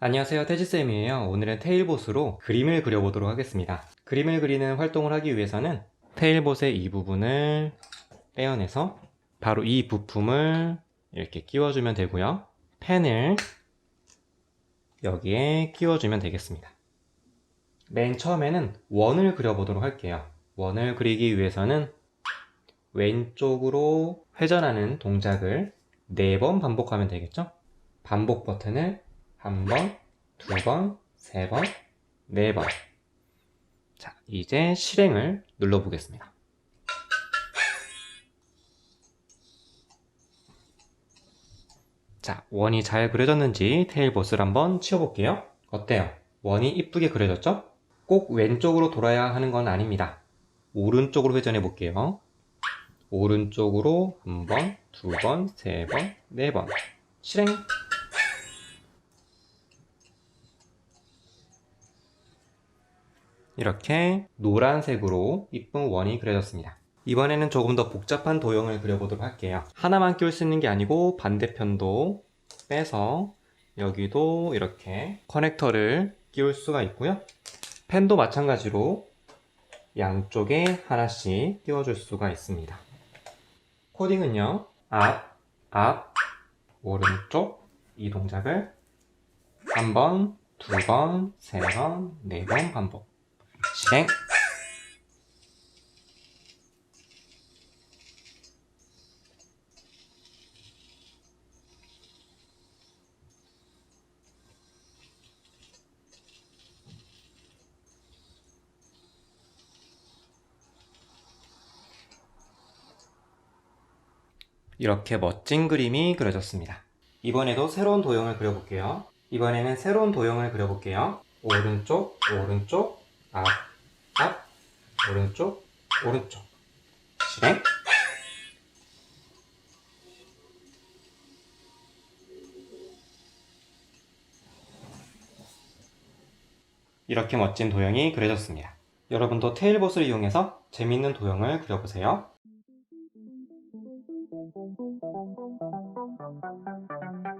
안녕하세요. 태지쌤이에요. 오늘은 테일봇으로 그림을 그려보도록 하겠습니다. 그림을 그리는 활동을 하기 위해서는 테일봇의 이 부분을 떼어내서 바로 이 부품을 이렇게 끼워주면 되고요. 펜을 여기에 끼워주면 되겠습니다 맨 처음에는 원을 그려보도록 할게요 원을 그리기 위해서는 왼쪽으로 회전하는 동작을 4번 반복하면 되겠죠 반복 버튼을 한 번, 두 번, 세 번, 네 번. 자, 이제 실행을 눌러보겠습니다. 자, 원이 잘 그려졌는지 테일봇을 한번 치워볼게요. 어때요? 원이 이쁘게 그려졌죠? 꼭 왼쪽으로 돌아야 하는 건 아닙니다. 오른쪽으로 회전해 볼게요. 오른쪽으로 한 번, 두 번, 세 번, 네 번. 실행! 이렇게 노란색으로 이쁜 원이 그려졌습니다. 이번에는 조금 더 복잡한 도형을 그려보도록 할게요. 하나만 끼울 수 있는 게 아니고 반대편도 빼서 여기도 이렇게 커넥터를 끼울 수가 있고요. 펜도 마찬가지로 양쪽에 하나씩 끼워줄 수가 있습니다. 코딩은요, 앞, 앞, 오른쪽 이 동작을 한 번, 두 번, 세 번, 네 번 반복. 실행. 이렇게 멋진 그림이 그려졌습니다. 이번에도 새로운 도형을 그려볼게요. 이번에는 새로운 도형을 그려볼게요. 오른쪽, 오른쪽, 앞, 앞, 오른쪽, 오른쪽. 실행. 이렇게 멋진 도형이 그려졌습니다. 여러분도 테일봇을 이용해서 재밌는 도형을 그려보세요. Thank you.